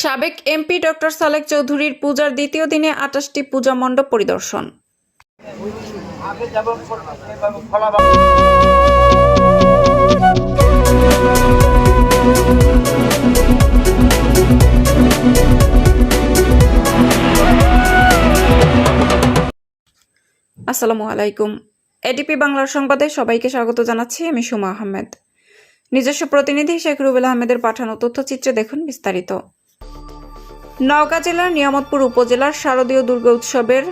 সাবেক MP doctor সালেক চৌধুরীর পূজার দ্বিতীয় দিনে আটাশটি পূজা মণ্ডপ পরিদর্শন। আসসালামু আলাইকুম। এডিপি বাংলার সংবাদে সবাইকে স্বাগত জানাচ্ছি, আমি সুমা আহমেদ। নিজস্ব প্রতিনিধি শেখ রুবেল আহমেদের পাঠানো তথ্যচিত্রে দেখুন বিস্তারিত। নওগাঁ জেলার নিয়ামতপুর উপজেলার শারদীয় দুর্গা উৎসবের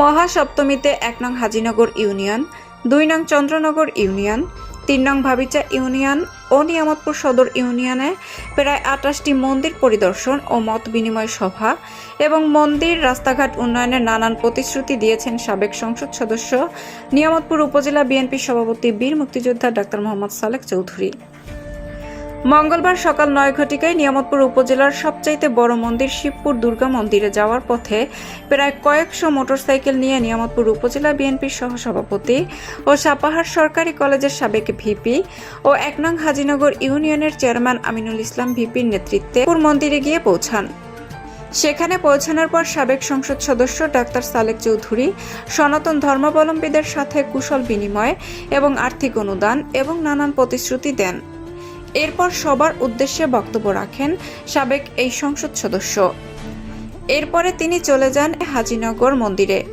মহাসপ্তমীতে এক নং হাজিনগর ইউনিয়ন, দুই নং চন্দ্রনগর ইউনিয়ন তিন নং ভাবিচা ইউনিয়ন ও নিয়ামতপুর সদর ইউনিয়নে প্রায় আটাশটি মন্দির পরিদর্শন ও মত বিনিময় সভা এবং মন্দির, রাস্তাঘাট উন্নয়নে নানান প্রতিশ্রুতি দিয়েছেন সাবেক সংসদ সদস্য নিয়ামতপুর উপজেলা বিএনপি সভাপতি বীর মুক্তিযোদ্ধা ডাক্তার মোহাম্মদ সালেক চৌধুরী। মঙ্গলবার সকাল নয় ঘটিকায় নিয়ামতপুর উপজেলার সবচাইতে বড় মন্দির শিবপুর দুর্গা মন্দিরে যাওয়ার পথে প্রায় কয়েকশো মোটরসাইকেল নিয়ে নিয়ামতপুর উপজেলা বিএনপির সহসভাপতি ও সাপাহার সরকারি কলেজের সাবেক ভিপি ও এক নং হাজিনগর ইউনিয়নের চেয়ারম্যান আমিনুল ইসলাম ভিপির নেতৃত্বে পুর মন্দিরে গিয়ে পৌঁছান। সেখানে পৌঁছানোর পর সাবেক সংসদ সদস্য ডাক্তার সালেক চৌধুরী, সনাতন ধর্মাবলম্বীদের সাথে কুশল বিনিময় এবং আর্থিক অনুদান এবং নানান প্রতিশ্রুতি দেন। এরপর সবার উদ্দেশ্যে বক্তব্য রাখেন সাবেক এই সংসদ সদস্য। এরপরে তিনি চলে যান হাজিনগর মন্দিরে।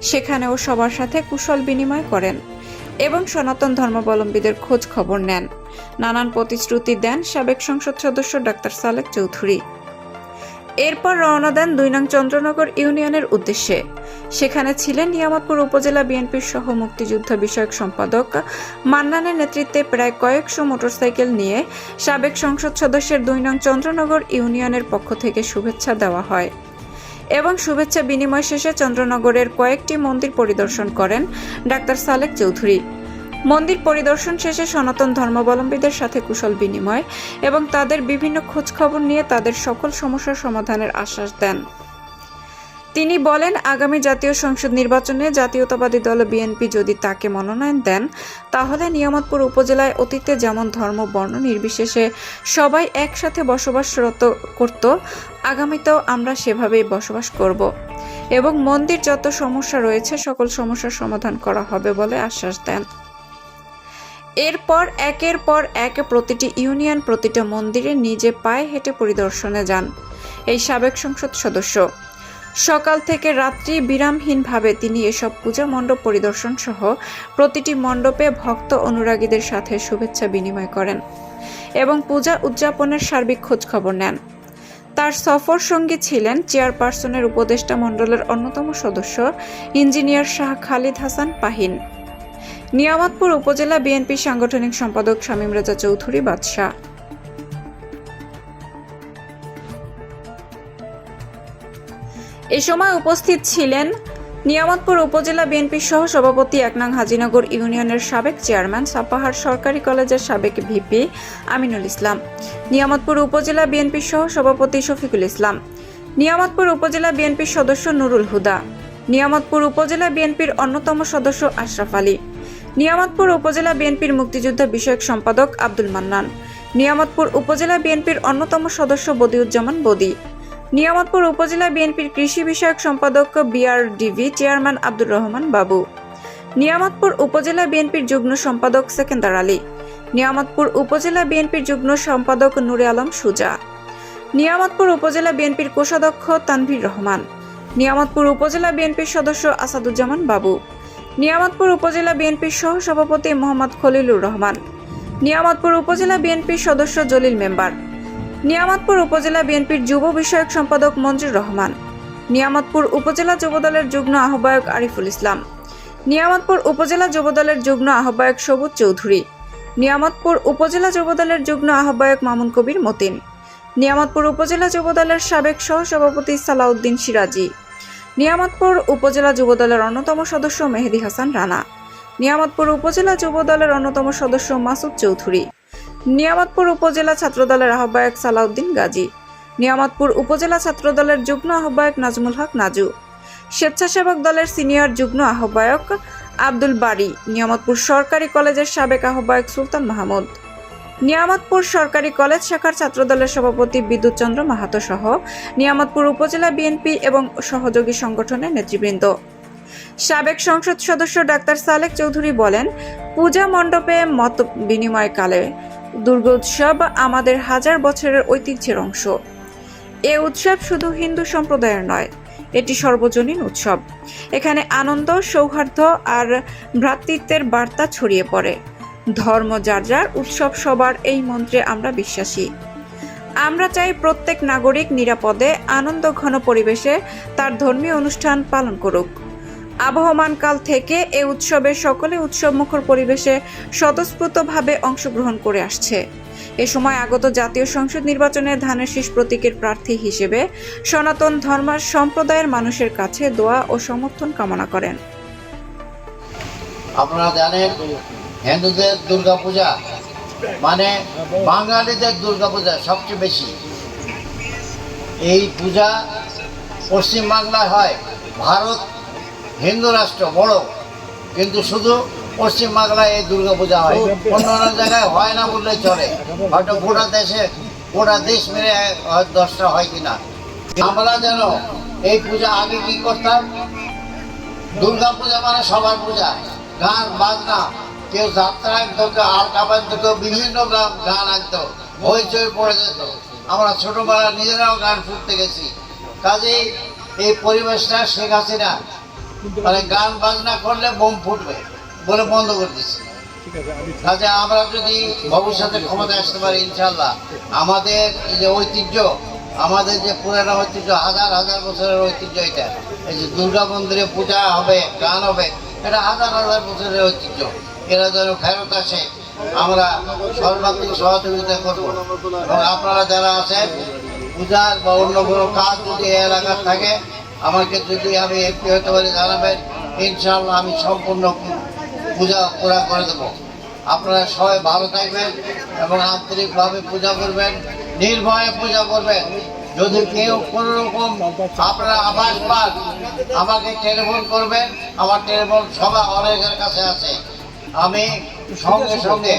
সেখানেও সবার সাথে কুশল বিনিময় করেন এবং সনাতন ধর্মাবলম্বীদের খোঁজ খবর নেন। নানান প্রতিশ্রুতি দেন সাবেক সংসদ সদস্য ডাক্তার সালেক চৌধুরী। এরপর রওনা দেন দুই নং চন্দ্রনগর ইউনিয়নের উদ্দেশ্যে। সেখানে ছিলেন নিয়ামতপুর উপজেলা বিএনপির সহ মুক্তিযুদ্ধ বিষয়ক সম্পাদক। মান্নানের নেতৃত্বে প্রায় কয়েকশো মোটরসাইকেল নিয়ে সাবেক সংসদ সদস্যের দুই নং চন্দ্রনগর ইউনিয়নের পক্ষ থেকে শুভেচ্ছা দেওয়া হয়। এবং শুভেচ্ছা বিনিময় শেষে চন্দ্রনগরের কয়েকটি মন্দির পরিদর্শন করেন ডাক্তার সালেক চৌধুরী। মন্দির পরিদর্শন শেষে সনাতন ধর্মাবলম্বীদের সাথে কুশল বিনিময় এবং তাদের বিভিন্ন খোঁজখবর নিয়ে তাদের সকল সমস্যার সমাধানের আশ্বাস দেন। তিনি বলেন, আগামী জাতীয় সংসদ নির্বাচনে জাতীয়তাবাদী দল বিএনপি যদি তাকে মনোনয়ন দেন, তাহলে নিয়ামতপুর উপজেলায় অতীতে যেমন ধর্ম, বর্ণ নির্বিশেষে সবাই একসাথে বসবাসরত করত, আগামীতেও আমরা সেভাবেই বসবাস করব। এবং মন্দির যত সমস্যা রয়েছে, সকল সমস্যার সমাধান করা হবে বলে আশ্বাস দেন। এরপর, একের পর এক প্রতিটি ইউনিয়ন প্রতিটা মন্দিরে নিজে পায়ে হেঁটে পরিদর্শনে যান। এই সাবেক সংসদ সদস্য সকাল থেকে রাত্রি বিরামহীনভাবে তিনি এসব পূজা মণ্ডপ পরিদর্শন সহ প্রতিটি মণ্ডপে ভক্ত অনুরাগীদের সাথে শুভেচ্ছা বিনিময় করেন এবং পূজা উদযাপনের সার্বিক খোঁজখবর নেন। তার সফর সঙ্গী ছিলেন চেয়ারপারসনের উপদেষ্টা মণ্ডলের অন্যতম সদস্য ইঞ্জিনিয়ার শাহ খালিদ হাসান পাহিন। নিয়ামতপুর উপজেলা বিএনপি সাংগঠনিক সম্পাদক শামীম রাজা চৌধুরী বাদশাহ। এ সময় উপস্থিত ছিলেন নিয়ামতপুর উপজেলা বিএনপির সহ সভাপতি একনাং হাজিনগর ইউনিয়নের সাবেক চেয়ারম্যান সাপাহার সরকারি কলেজের সাবেক ভিপি আমিনুল ইসলাম, নিয়ামতপুর উপজেলা বিএনপির সহ সভাপতি শফিকুল ইসলাম, নিয়ামতপুর উপজেলা বিএনপির সদস্য নুরুল হুদা, নিয়ামতপুর উপজেলা বিএনপির অন্যতম সদস্য আশরাফ আলী, নিয়ামতপুর উপজেলা বিএনপির মুক্তিযুদ্ধ বিষয়ক সম্পাদক আব্দুল মান্নান, নিয়ামতপুর উপজেলা বিএনপির অন্যতম সদস্য বদিউজ্জামান বদি নিয়ামতপুর উপজেলা বিএনপির কৃষি বিষয়ক সম্পাদক বিআরডিভি চেয়ারম্যান আব্দুর রহমান বাবু। নিয়ামতপুর উপজেলা বিএনপির যুগ্ম সম্পাদক সেকেন্দার আলী। নিয়ামতপুর উপজেলা বিএনপির যুগ্ম সম্পাদক নুরে আলম সুজা। নিয়ামতপুর উপজেলা বিএনপির কোষাধ্যক্ষ তানভীর রহমান। নিয়ামতপুর উপজেলা বিএনপির সদস্য আসাদুজ্জামান বাবু। নিয়ামতপুর উপজেলা বিএনপির সহ সভাপতি মোহাম্মদ খলিলুর রহমান। নিয়ামতপুর উপজেলা বিএনপির সদস্য জলিল মেম্বার। নিয়ামতপুর উপজেলা বিএনপির যুব বিষয়ক সম্পাদক মঞ্জুর রহমান, নিয়ামতপুর উপজেলা যুবদলের যুগ্ম আহ্বায়ক আরিফুল ইসলাম, নিয়ামতপুর উপজেলা যুবদলের যুগ্ম আহ্বায়ক সবুজ চৌধুরী, নিয়ামতপুর উপজেলা যুবদলের যুগ্ম আহ্বায়ক মামুন কবির মতিন, নিয়ামতপুর উপজেলা যুবদলের সাবেক সহসভাপতি সালাউদ্দিন সিরাজি, নিয়ামতপুর উপজেলা যুবদলের অন্যতম সদস্য মেহেদি হাসান রানা, নিয়ামতপুর উপজেলা যুবদলের অন্যতম সদস্য মাসুদ চৌধুরী। নিয়ামতপুর উপজেলা ছাত্রদলের আহ্বায়ক সালাউদ্দিন গাজী, নিয়ামতপুর উপজেলা ছাত্রদলের যুগ্ম আহ্বায়ক নাজমুল হক নাজু, স্বেচ্ছাসেবক দলের সিনিয়র যুগ্ম আহ্বায়ক আব্দুল বারী, নিয়ামতপুর সরকারি কলেজের সাবেক আহ্বায়ক সুলতান মাহমুদ। নিয়ামতপুর সরকারি কলেজ শাখার ছাত্রদলের সভাপতি বিদ্যুৎ চন্দ্র মাহাতো সহ নিয়ামতপুর উপজেলা বিএনপি এবং সহযোগী সংগঠনের নেতৃবৃন্দ। সাবেক সংসদ সদস্য ডাক্তার সালেক চৌধুরী বলেন, পূজা মণ্ডপে মত বিনিময়কালে দুর্গোৎসব আমাদের হাজার বছরের ঐতিহ্যের অংশ। এ উৎসব শুধু হিন্দু সম্প্রদায়ের নয়, এটি সর্বজনীন উৎসব। এখানে আনন্দ, সৌহার্দ্য আর ভ্রাতৃত্বের বার্তা ছড়িয়ে পড়ে। ধর্ম যার যার, উৎসব সবার এই মন্ত্রে আমরা বিশ্বাসী। আমরা চাই প্রত্যেক নাগরিক নিরাপদে, আনন্দ ঘন পরিবেশে তার ধর্মীয় অনুষ্ঠান পালন করুক। আবহমান কাল থেকে এ উৎসবে সকলে উৎসবমুখর পরিবেশে স্বতঃস্ফূর্তভাবে অংশগ্রহণ করে আসছে। এ সময় আগত জাতীয় সংসদ নির্বাচনে ধানের শীষ প্রতীকের প্রার্থী হিসেবে সনাতন ধর্ম সম্প্রদায়ের মানুষের কাছে দোয়া ও সমর্থন কামনা করেন। আপনারা জানেন, হিন্দুদের দুর্গা পূজা মানে বাঙালিদের দুর্গা পূজা সবচেয়ে বেশি। এই পূজা পশ্চিমবাংলায় হয় ভারত হিন্দু রাষ্ট্র বড়, কিন্তু শুধু পশ্চিমবাংলায় এই দুর্গা পূজা হয়। অন্য অন্য জায়গায় হয় না বললেই চলে। হয়তো গোটা দেশে, গোটা দেশ হয়তো দশটা হয় কিনা। আমরা যেন এই পূজা আগে কি করতাম? দুর্গা পূজা মানে সবার পূজা। গান, বাজনা, কেউ যাত্রা আনতো, কেউ আলকা বানতো, কেউ বিভিন্ন গান গান আনতো, হইচই পড়ে যেত। আমরা ছোটবেলা নিজেরাও গান ফুটতে গেছি। কাজেই এই পরিবেশটা শেখ হাসিনা মানে গান বাজনা করলে বোম ফুটবে বলে বন্ধ করে দিচ্ছে। কাজে আমরা যদি ভবিষ্যতে ক্ষমতায় আসতে পারি ইনশাল্লাহ আমাদের যে ঐতিহ্য আমাদের যে পুরানো ঐতিহ্য হাজার হাজার বছরের ঐতিহ্য এটা। এই যে দুর্গা মন্দিরে পূজা হবে গান হবে এটা হাজার হাজার বছরের ঐতিহ্য। এরা যেন ফেরত আসে আমরা সর্বাত্মক সহযোগিতা করব। এবং আপনারা যারা আছেন পূজার বা অন্য কোনো কাজ যদি এলাকার থাকে আমাকে যদি আমি এমপি হতে পারি জানাবেন ইনশাল্লাহ আমি সম্পূর্ণ পূজা পুরা করে দেবো। আপনারা সবাই ভালো থাকবেন এবং আন্তরিকভাবে পূজা করবেন, নির্ভয়ে পূজা করবেন। যদি কেউ কোনো রকম আপনারা আভাস পান, আমাকে টেলিফোন করবেন, আমার টেলিফোন সবাই অনেকের কাছে আছে। আমি সঙ্গে সঙ্গে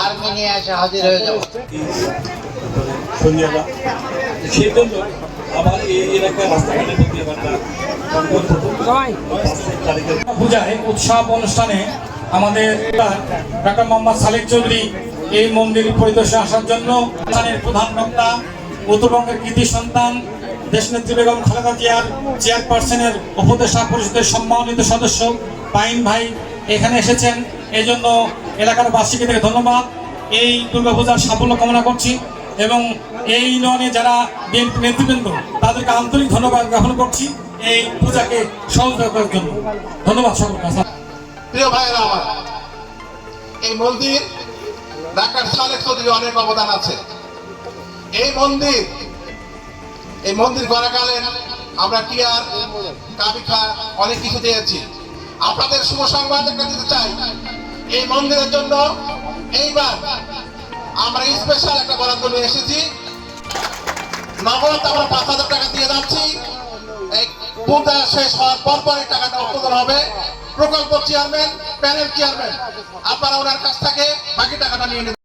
আর্মি নিয়ে এসে হাজির হয়ে যাব। উৎসব অনুষ্ঠানে আমাদের সালেক চৌধুরী এই মন্দির পরিদর্শনে আসার জন্য প্রধান উত্তরবঙ্গের কৃতি সন্তান উপদেষ্টা পরিষদের সম্মানিত সদস্য, পাইন ভাই, এখানে এসেছেন। এই জন্য এলাকার বাসীকে থেকে ধন্যবাদ। এই দুর্গাপূজার সাফল্য কামনা করছি এবং এই ইউনিয়নে যারা বিএনপি নেতৃবৃন্দ, তাদেরকে আন্তরিক ধন্যবাদ জ্ঞাপন করছি এই পূজাকে সহযোগিতা করার জন্য। ধন্যবাদ সকলকে। প্রিয় ভাইয়েরা আমার, এই মন্দির ডাক্তার সালেক চৌধুরী অনেক অবদান আছে। এই মন্দির এই মন্দির করাকালীন আমরা টিয়ার কাবিখা অনেক কিছু দিয়েছি। আপনাদের শুভ সংবাদ একটা দিতে চাই। এই মন্দিরের জন্য এইবার আমরা স্পেশাল একটা বরাদ্দ নিয়ে এসেছি। নগদ আমরা পাঁচ হাজার টাকা দিয়ে যাচ্ছি। পূজা শেষ হওয়ার পর পর এই টাকাটা উত্তোলন হবে। প্রকল্প চেয়ারম্যান প্যানেল চেয়ারম্যান আপনারা ওনার কাছ থেকে বাকি টাকাটা নিয়ে